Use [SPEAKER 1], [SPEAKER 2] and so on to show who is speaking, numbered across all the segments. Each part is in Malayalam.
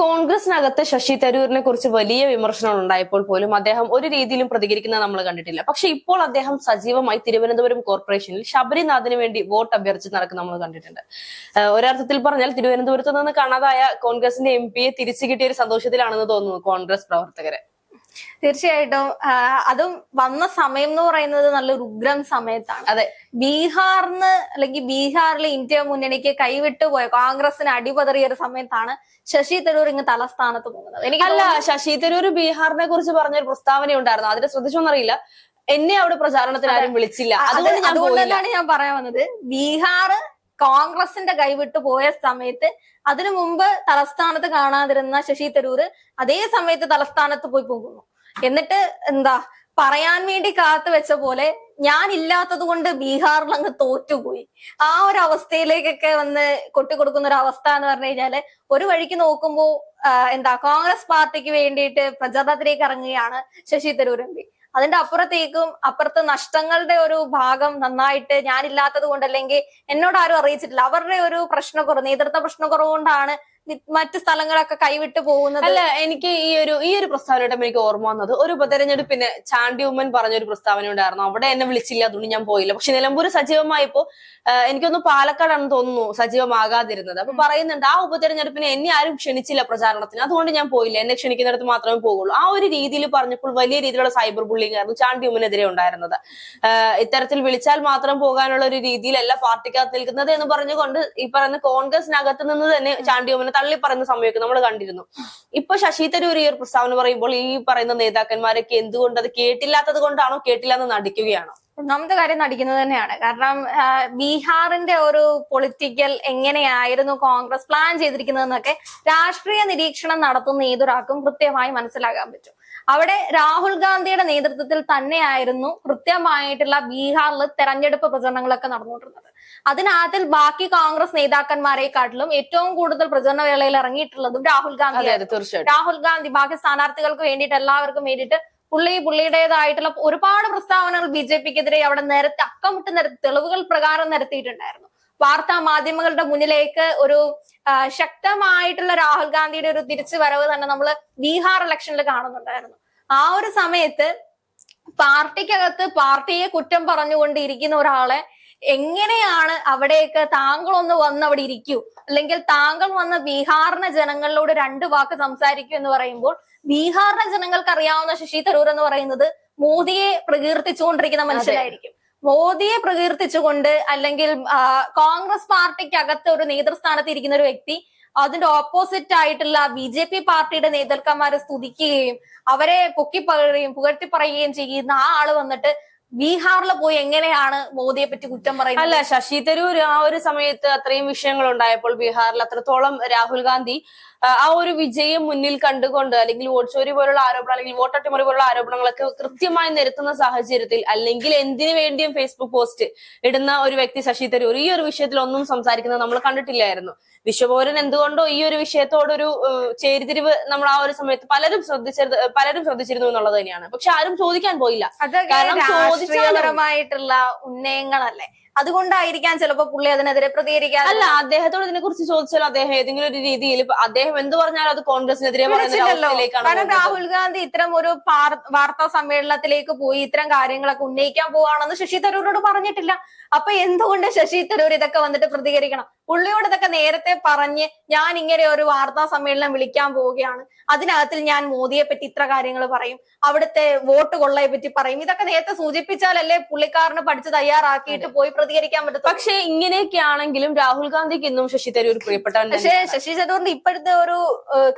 [SPEAKER 1] കോൺഗ്രസിനകത്ത് ശശി തരൂരിനെ കുറിച്ച് വലിയ വിമർശനങ്ങൾ ഉണ്ടായപ്പോൾ പോലും അദ്ദേഹം ഒരു രീതിയിലും പ്രതികരിക്കുന്നത് നമ്മൾ കണ്ടിട്ടില്ല. പക്ഷെ ഇപ്പോൾ അദ്ദേഹം സജീവമായി തിരുവനന്തപുരം കോർപ്പറേഷനിൽ ശബരിനാഥിന് വേണ്ടി വോട്ട് അഭ്യർത്ഥിച്ച് നടക്കുന്ന നമ്മൾ കണ്ടിട്ടുണ്ട്. ഒരർത്ഥത്തിൽ പറഞ്ഞാൽ തിരുവനന്തപുരത്ത് നിന്ന് കാണാതായ കോൺഗ്രസിന്റെ എം പിയെ തിരിച്ചു കിട്ടിയ ഒരു സന്തോഷത്തിലാണെന്ന് തോന്നുന്നു കോൺഗ്രസ് പ്രവർത്തകര്.
[SPEAKER 2] തീർച്ചയായിട്ടും. അതും വന്ന സമയം എന്ന് പറയുന്നത് നല്ലൊരു ഉഗ്രം സമയത്താണ്.
[SPEAKER 1] അതെ.
[SPEAKER 2] ബീഹാറിന് അല്ലെങ്കിൽ ബീഹാറിലെ ഇന്ത്യ മുന്നണിക്ക് കൈവിട്ടു പോയ കോൺഗ്രസിന് അടിപതറിയ ഒരു സമയത്താണ് ശശി തരൂർ ഇങ്ങ് തലസ്ഥാനത്ത് പോകുന്നത്. എനിക്ക്
[SPEAKER 1] അല്ല ശശി തരൂർ ബീഹാറിനെ കുറിച്ച് പറഞ്ഞൊരു പ്രസ്താവന ഉണ്ടായിരുന്നു. അതിനെ ശ്രദ്ധിച്ചോന്നറിയില്ല. എന്നെ അവിടെ പ്രചാരണത്തിന് ആരും വിളിച്ചില്ല. അതുകൊണ്ട് ഞാൻ
[SPEAKER 2] അതുകൊണ്ട്
[SPEAKER 1] പോയില്ല.
[SPEAKER 2] തന്നെയാണ് ഞാൻ പറയാൻ വന്നത്. ബീഹാർ കോൺഗ്രസിന്റെ കൈവിട്ടു പോയ സമയത്ത് അതിനു മുമ്പ് തലസ്ഥാനത്ത് കാണാതിരുന്ന ശശി തരൂർ അതേ സമയത്ത് തലസ്ഥാനത്ത് പോയി പോകുന്നു. എന്നിട്ട് എന്താ പറയാൻ വേണ്ടി കാത്തു വെച്ച പോലെ ഞാൻ ഇല്ലാത്തത് കൊണ്ട് ബീഹാറിൽ അങ്ങ് തോറ്റുപോയി. ആ ഒരു അവസ്ഥയിലേക്കൊക്കെ വന്ന് കൊട്ടിക്കൊടുക്കുന്ന ഒരു അവസ്ഥ എന്ന് പറഞ്ഞു കഴിഞ്ഞാൽ ഒരു വഴിക്ക് നോക്കുമ്പോ എന്താ കോൺഗ്രസ് പാർട്ടിക്ക് വേണ്ടിയിട്ട് പ്രചാരണത്തിലേക്ക് ഇറങ്ങുകയാണ് ശശി തരൂർ എം പി. അതിന്റെ അപ്പുറത്തേക്കും അപ്പുറത്ത് നഷ്ടങ്ങളുടെ ഒരു ഭാഗം നന്നായിട്ട് ഞാനില്ലാത്തത് കൊണ്ട് അല്ലെങ്കിൽ എന്നോട് ആരും അറിയിച്ചിട്ടില്ല. അവരുടെ ഒരു പ്രശ്നക്കുറവ് നേതൃത്വ പ്രശ്നക്കുറവ് കൊണ്ടാണ് മറ്റു സ്ഥലങ്ങളൊക്കെ കൈവിട്ട് പോകുന്നത്
[SPEAKER 1] അല്ല എനിക്ക് ഈ ഒരു ഈ ഒരു പ്രസ്താവനയുടെ എനിക്ക് ഓർമ്മ വന്നത്. ഒരു ഉപതെരഞ്ഞെടുപ്പിന് ചാണ്ടി ഉമ്മൻ പറഞ്ഞൊരു പ്രസ്താവന ഉണ്ടായിരുന്നു. അവിടെ എന്നെ വിളിച്ചില്ല അതുകൊണ്ട് ഞാൻ പോയില്ല. പക്ഷെ നിലമ്പൂർ സജീവമായപ്പോ എനിക്കൊന്നും പാലക്കാടാണെന്ന് തോന്നുന്നു സജീവമാകാതിരുന്നത്. അപ്പൊ പറയുന്നുണ്ട് ആ ഉപതെരഞ്ഞെടുപ്പിന് എന്നെ ആരും ക്ഷണിച്ചില്ല പ്രചാരണത്തിന്. അതുകൊണ്ട് ഞാൻ പോയില്ല. എന്നെ ക്ഷണിക്കുന്നിടത്ത് മാത്രമേ പോകുള്ളൂ. ആ ഒരു രീതിയിൽ പറഞ്ഞപ്പോൾ വലിയ രീതിയിലുള്ള സൈബർ ബുള്ളിംഗ് ആയിരുന്നു ചാണ്ടി ഉമ്മനെതിരെ ഉണ്ടായിരുന്നത്. ഇത്തരത്തിൽ വിളിച്ചാൽ മാത്രം പോകാനുള്ള ഒരു രീതിയിലല്ല പാർട്ടിക്കകത്ത് നിൽക്കുന്നത് എന്ന് പറഞ്ഞുകൊണ്ട് ഈ പറയുന്ന കോൺഗ്രസിനകത്ത് നിന്ന് തന്നെ ചാണ്ടി ഉമ്മനെ തള്ളി പറയുന്ന സമയമൊക്കെ നമ്മൾ കണ്ടിരുന്നു. ഇപ്പൊ ശശി തരൂർ ഈ ഒരു പ്രസ്താവന പറയുമ്പോൾ ഈ പറയുന്ന നേതാക്കന്മാരൊക്കെ എന്തുകൊണ്ട് അത് കേട്ടില്ലാത്തത് കൊണ്ടാണോ കേട്ടില്ല എന്ന് നടിക്കുകയാണോ?
[SPEAKER 2] ഒന്നാമത്തെ കാര്യം നടിക്കുന്നത് തന്നെയാണ്. കാരണം ബീഹാറിന്റെ ഒരു പൊളിറ്റിക്കൽ എങ്ങനെയായിരുന്നു കോൺഗ്രസ് പ്ലാൻ ചെയ്തിരിക്കുന്നതെന്നൊക്കെ രാഷ്ട്രീയ നിരീക്ഷണം നടത്തുന്ന ഏതൊരാൾക്കും കൃത്യമായി മനസ്സിലാക്കാൻ പറ്റും. അവിടെ രാഹുൽ ഗാന്ധിയുടെ നേതൃത്വത്തിൽ തന്നെയായിരുന്നു കൃത്യമായിട്ടുള്ള ബീഹാറിൽ തെരഞ്ഞെടുപ്പ് പ്രചരണങ്ങളൊക്കെ നടന്നുകൊണ്ടിരുന്നത്. അതിനകത്തിൽ ബാക്കി കോൺഗ്രസ് നേതാക്കന്മാരെക്കാട്ടിലും ഏറ്റവും കൂടുതൽ പ്രചരണ വേളയിൽ ഇറങ്ങിയിട്ടുള്ളതും രാഹുൽ ഗാന്ധി രാഹുൽ ഗാന്ധി ബാക്കി സ്ഥാനാർത്ഥികൾക്ക് വേണ്ടിയിട്ട് എല്ലാവർക്കും വേണ്ടിയിട്ട് പുള്ളി പുള്ളിയുടേതായിട്ടുള്ള ഒരുപാട് പ്രസ്താവനകൾ ബി ജെ പിക്കെതിരെ അവിടെ നിരത്തി അക്കമിട്ട് നിരത്തി തെളിവുകൾ പ്രകാരം നിരത്തിയിട്ടുണ്ടായിരുന്നു. വാർത്താ മാധ്യമങ്ങളുടെ മുന്നിലേക്ക് ഒരു ശക്തമായിട്ടുള്ള രാഹുൽ ഗാന്ധിയുടെ ഒരു തിരിച്ചു വരവ് തന്നെ നമ്മൾ ബീഹാർ ഇലക്ഷനിൽ കാണുന്നുണ്ടായിരുന്നു. ആ ഒരു സമയത്ത് പാർട്ടിക്കകത്ത് പാർട്ടിയെ കുറ്റം പറഞ്ഞുകൊണ്ട് ഇരിക്കുന്ന ഒരാളെ എങ്ങനെയാണ് അവിടെയൊക്കെ താങ്കൾ ഒന്ന് വന്ന് അവിടെ ഇരിക്കൂ? അല്ലെങ്കിൽ താങ്കൾ വന്ന് ബീഹാറിലെ ജനങ്ങളോട് രണ്ട് വാക്ക് സംസാരിക്കൂ എന്ന് പറയുമ്പോൾ ബീഹാറിലെ ജനങ്ങൾക്ക് അറിയാവുന്ന ശശി തരൂർ എന്ന് പറയുന്നത് മോദിയെ പ്രകീർത്തിച്ചുകൊണ്ടിരിക്കുന്ന മനുഷ്യരായിരിക്കും മോദിയെ പ്രകീർത്തിച്ചുകൊണ്ട് അല്ലെങ്കിൽ കോൺഗ്രസ് പാർട്ടിക്കകത്ത് ഒരു നേതൃസ്ഥാനത്ത് ഇരിക്കുന്ന ഒരു വ്യക്തി അതിന്റെ ഓപ്പോസിറ്റ് ആയിട്ടുള്ള ബി ജെ പി പാർട്ടിയുടെ നേതാക്കന്മാരെ സ്തുതിക്കുകയും അവരെ പൊക്കി പറയുകയും പുകഴ്ത്തി പറയുകയും ചെയ്യുന്ന ആ ആൾ വന്നിട്ട് ബീഹാറിൽ പോയി എങ്ങനെയാണ് മോദിയെ പറ്റി കുറ്റം പറയുന്നത്?
[SPEAKER 1] അല്ല ശശി തരൂർ ആ ഒരു സമയത്ത് അത്രയും വിഷയങ്ങൾ ഉണ്ടായപ്പോൾ ബീഹാറിൽ അത്രത്തോളം രാഹുൽ ഗാന്ധി ആ, ഒരു വിജയം മുന്നിൽ കണ്ടുകൊണ്ട് അല്ലെങ്കിൽ വോട്ട് ചോരി പോലുള്ള ആരോപണം അല്ലെങ്കിൽ വോട്ട് അട്ടിമറി പോലുള്ള ആരോപണങ്ങളൊക്കെ കൃത്യമായി നിരത്തുന്ന സാഹചര്യത്തിൽ അല്ലെങ്കിൽ എന്തിനു വേണ്ടിയും ഫേസ്ബുക്ക് പോസ്റ്റ് ഇടുന്ന ഒരു വ്യക്തി ശശി തരൂർ ഈ ഒരു വിഷയത്തിൽ ഒന്നും സംസാരിക്കുന്നത് നമ്മൾ കണ്ടിട്ടില്ലായിരുന്നു. വിശ്വപൗരൻ എന്തുകൊണ്ടോ ഈ ഒരു വിഷയത്തോടൊരു ചേരിതിരിവ് നമ്മൾ ആ ഒരു സമയത്ത് പലരും ശ്രദ്ധിച്ചത് പലരും ശ്രദ്ധിച്ചിരുന്നു എന്നുള്ളത് തന്നെയാണ്. പക്ഷെ ആരും ചോദിക്കാൻ പോയില്ല. കാരണം ചോദിച്ചാലും-
[SPEAKER 2] രാഷ്ട്രീയപരമായിട്ടുള്ള ഉന്നയങ്ങളല്ലേ? അതുകൊണ്ടായിരിക്കാം ചിലപ്പോ പുള്ളി അതിനെതിരെ പ്രതികരിക്കാൻ
[SPEAKER 1] അല്ല അദ്ദേഹത്തോട് ഇതിനെ കുറിച്ച് ചോദിച്ചാൽ അദ്ദേഹം ഏതെങ്കിലും ഒരു രീതിയിൽ അദ്ദേഹം എന്ത് പറഞ്ഞാലും അത് കോൺഗ്രസിനെതിരെ.
[SPEAKER 2] കാരണം രാഹുൽ ഗാന്ധി ഇത്തരം ഒരു വാർത്താ സമ്മേളനത്തിലേക്ക് പോയി ഇത്തരം കാര്യങ്ങളൊക്കെ ഉന്നയിക്കാൻ പോവാണെന്ന് ശശി തരൂരിനോട് പറഞ്ഞിട്ടില്ല. അപ്പൊ എന്തുകൊണ്ട് ശശി തരൂർ ഇതൊക്കെ വന്നിട്ട് പ്രതികരിക്കണം? പുള്ളിയോട് ഇതൊക്കെ നേരത്തെ പറഞ്ഞ് ഞാൻ ഇങ്ങനെ ഒരു വാർത്താ സമ്മേളനം വിളിക്കാൻ പോവുകയാണ്. അതിനകത്തിൽ ഞാൻ മോദിയെ പറ്റി ഇത്ര കാര്യങ്ങൾ പറയും. അവിടുത്തെ വോട്ട് കൊള്ളയെ പറ്റി പറയും. ഇതൊക്കെ നേരത്തെ സൂചിപ്പിച്ചാലല്ലേ പുള്ളിക്കാരന് പഠിച്ച് തയ്യാറാക്കിയിട്ട് പോയി പ്രതികരിക്കാൻ പറ്റും
[SPEAKER 1] പക്ഷേ ഇങ്ങനെയൊക്കെ ആണെങ്കിലും രാഹുൽ ഗാന്ധിക്ക് ഇന്നും ശശി തരൂർ പ്രിയപ്പെട്ട
[SPEAKER 2] പക്ഷേ ശശി തരൂറിന്റെ ഇപ്പോഴത്തെ ഒരു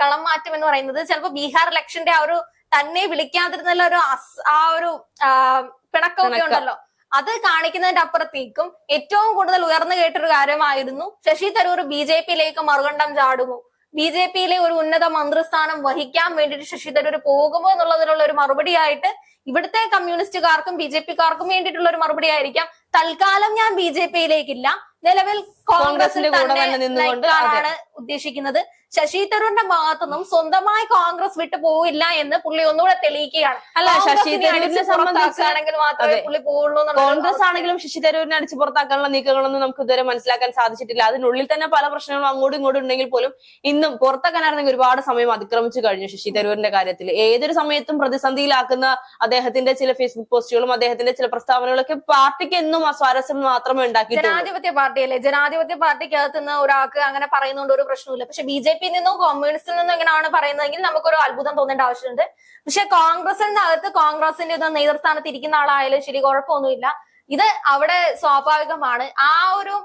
[SPEAKER 2] കളം മാറ്റം എന്ന് പറയുന്നത് ചിലപ്പോ ബീഹാർ ഇലക്ഷന്റെ ആ ഒരു തന്നെ വിളിക്കാതിരുന്ന ഒരു ആ ഒരു പിണക്കമൊക്കെ ഉണ്ടല്ലോ. അത് കാണിക്കുന്നതിന്റെ അപ്പുറത്തേക്കും ഏറ്റവും കൂടുതൽ ഉയർന്നു കേട്ടൊരു കാര്യമായിരുന്നു ശശി തരൂർ ബി ജെ പിയിലേക്ക് മറുകണ്ഠം ചാടുമോ ബി ജെ പിയിലെ ഒരു ഉന്നത മന്ത്രിസ്ഥാനം വഹിക്കാൻ വേണ്ടിയിട്ട് ശശി തരൂർ പോകുമോ എന്നുള്ളതിനുള്ള ഒരു മറുപടിയായിട്ട് ഇവിടുത്തെ കമ്മ്യൂണിസ്റ്റുകാർക്കും ബി ജെ പിക്കാർക്കും വേണ്ടിയിട്ടുള്ള ഒരു മറുപടി ആയിരിക്കാം തൽക്കാലം ഞാൻ ബി ജെ പിയിലേക്കില്ല. നിലവിൽ കോൺഗ്രസിൽ തന്നെ
[SPEAKER 1] നിന്നുകൊണ്ട്
[SPEAKER 2] നയിക്കാനാണ് ഉദ്ദേശിക്കുന്നത്. ശശി തരൂരിന്റെ ഭാഗത്തുനിന്നും സ്വന്തമായി കോൺഗ്രസ് വിട്ടു പോവില്ല എന്ന് പുള്ളി ഒന്നുകൂടെ തെളിയിക്കുകയാണ്.
[SPEAKER 1] അല്ല ശശി തരൂരിനെ
[SPEAKER 2] സംബന്ധിച്ചാണെങ്കിൽ മാത്രമേ പുള്ളി പോവുള്ളൂ
[SPEAKER 1] കോൺഗ്രസ് ആണെങ്കിലും ശശി തരൂരിനെ അടിച്ചു പുറത്താക്കാനുള്ള നീക്കങ്ങളൊന്നും നമുക്ക് ഇതുവരെ മനസ്സിലാക്കാൻ സാധിച്ചിട്ടില്ല. അതിനുള്ളിൽ തന്നെ പല പ്രശ്നങ്ങളും അങ്ങോട്ടും ഇങ്ങോട്ടും ഉണ്ടെങ്കിൽ പോലും ഇന്നും പുറത്താക്കാനായിരുന്നെങ്കിൽ ഒരുപാട് സമയം അതിക്രമിച്ചു കഴിഞ്ഞു ശശി തരൂരിന്റെ കാര്യത്തിൽ. ഏതൊരു സമയത്തും പ്രതിസന്ധിയിലാക്കുന്ന അദ്ദേഹത്തിന്റെ ചില ഫേസ്ബുക്ക് പോസ്റ്റുകളും അദ്ദേഹത്തിന്റെ ചില പ്രസ്താവനകളൊക്കെ പാർട്ടിക്ക് എന്നും അസ്വാരസ്യം മാത്രമേ ഉണ്ടാക്കി
[SPEAKER 2] ജനാധിപത്യ പാർട്ടിയല്ലേ? ജനാധിപത്യ പാർട്ടിക്കകത്ത് നിന്ന് ഒരാൾക്ക് അങ്ങനെ പറയുന്നതുകൊണ്ട് ഒരു പ്രശ്നമില്ല പക്ഷെ ബി ജെ പിയിൽ നിന്നും കോൺഗ്രസിൽ നിന്നും ഇങ്ങനെയാണ് പറയുന്നതെങ്കിൽ നമുക്കൊരു അത്ഭുതം തോന്നേണ്ട ആവശ്യമുണ്ട്. പക്ഷെ കോൺഗ്രസിന്റെ അകത്ത് കോൺഗ്രസിന്റെ ഒരു നേതൃസ്ഥാനത്ത് ഇരിക്കുന്ന ആളായാലും ശരി കുഴപ്പമൊന്നുമില്ല. ഇത് അവിടെ സ്വാഭാവികമാണ്. ആ ഒരു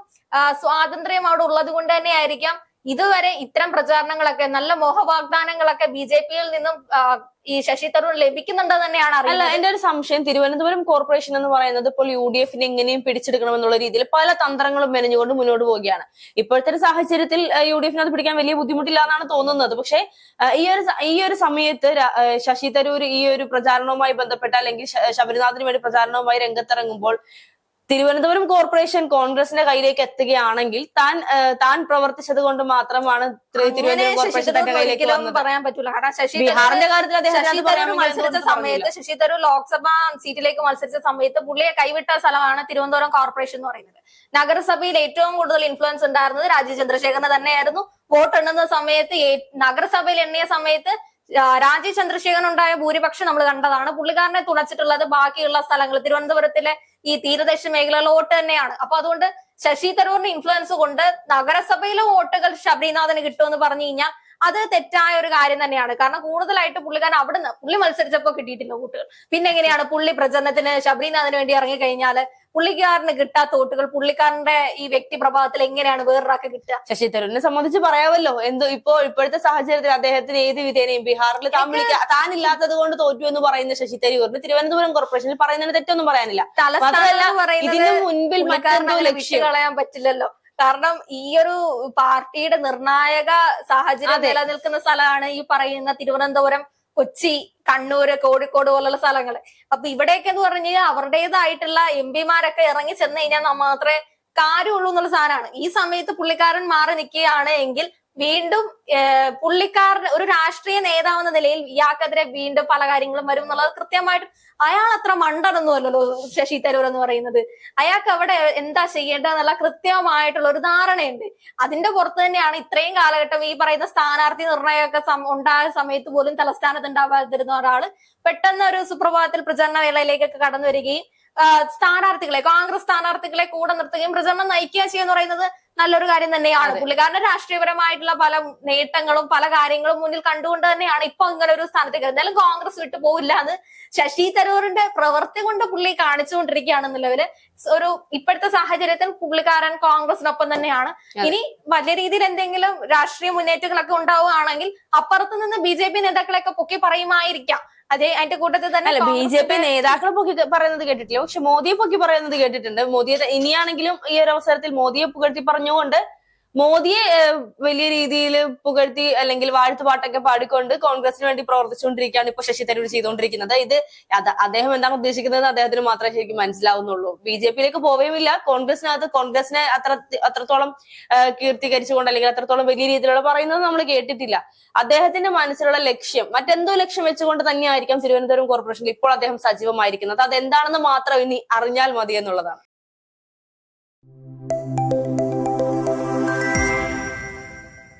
[SPEAKER 2] സ്വാതന്ത്ര്യം അവിടെ ഉള്ളത് കൊണ്ട് തന്നെ ആയിരിക്കാം ഇതുവരെ ഇത്തരം പ്രചാരണങ്ങളൊക്കെ നല്ല മോഹവാഗ്ദാനങ്ങളൊക്കെ ബി ജെ പിയിൽ നിന്നും ഈ ശശി തരൂർ ലഭിക്കുന്നുണ്ടോ തന്നെയാണ്
[SPEAKER 1] അല്ല എന്റെ ഒരു സംശയം. തിരുവനന്തപുരം കോർപ്പറേഷൻ എന്ന് പറയുന്നത് ഇപ്പോൾ യു ഡി എഫിനെ എങ്ങനെയും പിടിച്ചെടുക്കണമെന്നുള്ള രീതിയിൽ പല തന്ത്രങ്ങളും മെനഞ്ഞുകൊണ്ട് മുന്നോട്ട് പോവുകയാണ്. ഇപ്പോഴത്തെ ഒരു സാഹചര്യത്തിൽ യു ഡി എഫിന് അത് പിടിക്കാൻ വലിയ ബുദ്ധിമുട്ടില്ല എന്നാണ് തോന്നുന്നത്. പക്ഷേ ഈ ഒരു ഈ ഒരു സമയത്ത് ശശി തരൂർ ഈ ഒരു പ്രചാരണവുമായി ബന്ധപ്പെട്ട അല്ലെങ്കിൽ ശബരിനാഥിന് വേണ്ടി പ്രചാരണവുമായി രംഗത്തിറങ്ങുമ്പോൾ തിരുവനന്തപുരം കോർപ്പറേഷൻ കോൺഗ്രസിന്റെ കയ്യിലേക്ക് എത്തുകയാണെങ്കിൽ താൻ താൻ പ്രവർത്തിച്ചത് കൊണ്ട് മാത്രമാണ് തിരുവനന്തപുരം കോർപ്പറേഷൻ തന്റെ കയ്യിലേക്ക്
[SPEAKER 2] പറയാൻ പറ്റൂല. കാരണം ശശി
[SPEAKER 1] ബീഹാറിന്റെ കാര്യത്തിൽ അദ്ദേഹം
[SPEAKER 2] മത്സരിച്ച സമയത്ത് ശശി തരൂർ ലോക്സഭാ സീറ്റിലേക്ക് മത്സരിച്ച സമയത്ത് പുള്ളിയെ കൈവിട്ട സ്ഥലമാണ് തിരുവനന്തപുരം കോർപ്പറേഷൻ എന്ന് പറയുന്നത്. നഗരസഭയിൽ ഏറ്റവും കൂടുതൽ ഇൻഫ്ലുവൻസ് ഉണ്ടായിരുന്നത് രാജീവ് ചന്ദ്രശേഖരന് തന്നെയായിരുന്നു. വോട്ട് എണ്ണുന്ന സമയത്ത് നഗരസഭയിൽ എണ്ണിയ സമയത്ത് രാജീവ് ചന്ദ്രശേഖരൻ ഉണ്ടായ ഭൂരിപക്ഷം നമ്മൾ കണ്ടതാണ്. പുള്ളിക്കാരനെ തുണച്ചിട്ടുള്ളത് ബാക്കിയുള്ള സ്ഥലങ്ങൾ തിരുവനന്തപുരത്തിലെ ഈ തീരദേശ മേഖലയിലെ വോട്ട് തന്നെയാണ്. അപ്പൊ അതുകൊണ്ട് ശശി തരൂറിന്റെ ഇൻഫ്ലുവൻസ് കൊണ്ട് നഗരസഭയിലെ വോട്ടുകൾ ശബരിനാഥന് കിട്ടുമെന്ന് പറഞ്ഞു കഴിഞ്ഞാൽ അത് തെറ്റായ ഒരു കാര്യം തന്നെയാണ്. കാരണം കൂടുതലായിട്ട് പുള്ളിക്കാരൻ അവിടുന്ന് പുള്ളി മത്സരിച്ചപ്പോ കിട്ടിയിട്ടില്ല വോട്ടുകൾ. പിന്നെ എങ്ങനെയാണ് പുള്ളി പ്രചരണത്തിന് ശബരിനാഥന് വേണ്ടി ഇറങ്ങി കഴിഞ്ഞാൽ പുള്ളിക്കാരന് കിട്ടാത്ത വോട്ടുകൾ പുള്ളിക്കാരന്റെ ഈ വ്യക്തി പ്രഭാവത്തിൽ എങ്ങനെയാണ് വേറൊരാൾക്ക് കിട്ടുക?
[SPEAKER 1] ശശി തരൂരിനെ സംബന്ധിച്ച് പറയാമല്ലോ. എന്തോ ഇപ്പോ ഇപ്പോഴത്തെ സാഹചര്യത്തിൽ അദ്ദേഹത്തിന് ഏത് വിധേനയും ബീഹാറിൽ താൻ വിളിക്ക താനില്ലാത്തത് കൊണ്ട് തോറ്റു എന്ന് പറയുന്ന ശശി തരൂരിന് തിരുവനന്തപുരം കോർപ്പറേഷനിൽ പറയുന്നതിന് തെറ്റൊന്നും പറയാനില്ല. ഇതിന് മുൻപിൽ മറ്റെന്തോ ലക്ഷ്യം.
[SPEAKER 2] കളയാൻ പറ്റില്ലല്ലോ. കാരണം ഈ ഒരു പാർട്ടിയുടെ നിർണായക സാഹചര്യം. നിലനിൽക്കുന്ന സ്ഥലമാണ് ഈ പറയുന്ന തിരുവനന്തപുരം കൊച്ചി കണ്ണൂര് കോഴിക്കോട് പോലുള്ള സ്ഥലങ്ങൾ അപ്പൊ ഇവിടെയൊക്കെ എന്ന് പറഞ്ഞു കഴിഞ്ഞാൽ അവരുടേതായിട്ടുള്ള എം പിമാരൊക്കെ ഇറങ്ങി ചെന്ന് കഴിഞ്ഞാൽ മാത്രമേ കാര്യമുള്ളൂ എന്നുള്ള സാധനമാണ്. ഈ സമയത്ത് പുള്ളിക്കാരൻ മാറി നിൽക്കുകയാണ് എങ്കിൽ വീണ്ടും പുള്ളിക്കാരന് ഒരു രാഷ്ട്രീയ നേതാവെന്ന നിലയിൽ ഇയാൾക്കെതിരെ വീണ്ടും പല കാര്യങ്ങളും വരും എന്നുള്ളത് കൃത്യമായിട്ട് അയാൾ അത്ര മണ്ടനൊന്നുമല്ലല്ലോ ശശി തരൂർ എന്ന് പറയുന്നത്. അയാൾക്ക് അവിടെ എന്താ ചെയ്യേണ്ടതെന്നുള്ള കൃത്യമായിട്ടുള്ള ഒരു ധാരണയുണ്ട്. അതിന്റെ പുറത്ത് തന്നെയാണ് ഇത്രയും കാലഘട്ടം ഈ പറയുന്ന സ്ഥാനാർത്ഥി നിർണയമൊക്കെ ഉണ്ടായ സമയത്ത് പോലും തലസ്ഥാനത്ത് ഉണ്ടാവാതിരുന്ന ഒരാൾ പെട്ടെന്ന് ഒരു സുപ്രഭാതത്തിൽ പ്രചരണ വേളയിലേക്കൊക്കെ കടന്നു വരികയും സ്ഥാനാർത്ഥികളെ കോൺഗ്രസ് സ്ഥാനാർത്ഥികളെ കൂടെ നിർത്തുകയും പ്രചരണം നയിക്കുക ചെയ്യുക പറയുന്നത് നല്ലൊരു കാര്യം തന്നെയാണ്.
[SPEAKER 1] പുള്ളി
[SPEAKER 2] കാരണം രാഷ്ട്രീയപരമായിട്ടുള്ള പല നേട്ടങ്ങളും പല കാര്യങ്ങളും മുന്നിൽ കണ്ടുകൊണ്ട് തന്നെയാണ് ഇപ്പൊ ഇങ്ങനെ ഒരു സ്ഥാനത്തേക്ക് എന്തായാലും കോൺഗ്രസ് വിട്ടു പോവില്ല എന്ന് ശശി തരൂരിന്റെ പ്രവൃത്തി കൊണ്ട് പുള്ളി കാണിച്ചുകൊണ്ടിരിക്കുകയാണ് നിലവിൽ ഒരു ഇപ്പോഴത്തെ സാഹചര്യത്തിൽ പുള്ളിക്കാരൻ കോൺഗ്രസിനൊപ്പം തന്നെയാണ്. ഇനി വലിയ രീതിയിൽ എന്തെങ്കിലും രാഷ്ട്രീയ മുന്നേറ്റങ്ങളൊക്കെ ഉണ്ടാവുകയാണെങ്കിൽ അപ്പുറത്ത് നിന്ന് ബി ജെ പി നേതാക്കളെയൊക്കെ പൊക്കി പറയുമായിരിക്കാം. അതെ അതിന്റെ കൂട്ടത്തിൽ തന്നെ
[SPEAKER 1] അല്ല ബി ജെ പി നേതാക്കളെ പൊക്കി പറയുന്നത് കേട്ടിട്ടില്ല. പക്ഷെ മോദിയെ പൊക്കി പറയുന്നത് കേട്ടിട്ടുണ്ട്. മോദിയെ ഇനിയാണെങ്കിലും ഈ ഒരു അവസരത്തിൽ മോദിയെ പുകഴ്ത്തി പറഞ്ഞുകൊണ്ട് മോദിയെ വലിയ രീതിയിൽ പുകഴ്ത്തി അല്ലെങ്കിൽ വാഴ്ത്തുപാട്ടൊക്കെ പാടിക്കൊണ്ട് കോൺഗ്രസിന് വേണ്ടി പ്രവർത്തിച്ചുകൊണ്ടിരിക്കുകയാണ് ഇപ്പൊ ശശി തരൂർ ചെയ്തുകൊണ്ടിരിക്കുന്നത്. ഇത് അദ്ദേഹം എന്താണ് ഉദ്ദേശിക്കുന്നത് അദ്ദേഹത്തിന് മാത്രമേ ശരിക്കും മനസ്സിലാവുന്നുള്ളൂ. ബി ജെ പിയിലേക്ക് പോവുകയുമില്ല കോൺഗ്രസിനകത്ത് കോൺഗ്രസിനെ അത്ര അത്രത്തോളം കീർത്തീകരിച്ചുകൊണ്ട് അല്ലെങ്കിൽ അത്രത്തോളം വലിയ രീതിയിലുള്ള പറയുന്നത് നമ്മൾ കേട്ടിട്ടില്ല. അദ്ദേഹത്തിന്റെ മനസ്സിലുള്ള ലക്ഷ്യം മറ്റെന്തോ ലക്ഷ്യം വെച്ചുകൊണ്ട് തന്നെയായിരിക്കാം തിരുവനന്തപുരം കോർപ്പറേഷനിൽ ഇപ്പോൾ അദ്ദേഹം സജീവമായിരിക്കുന്നത്. അതെന്താണെന്ന് മാത്രം ഇനി അറിഞ്ഞാൽ മതി എന്നുള്ളതാണ്.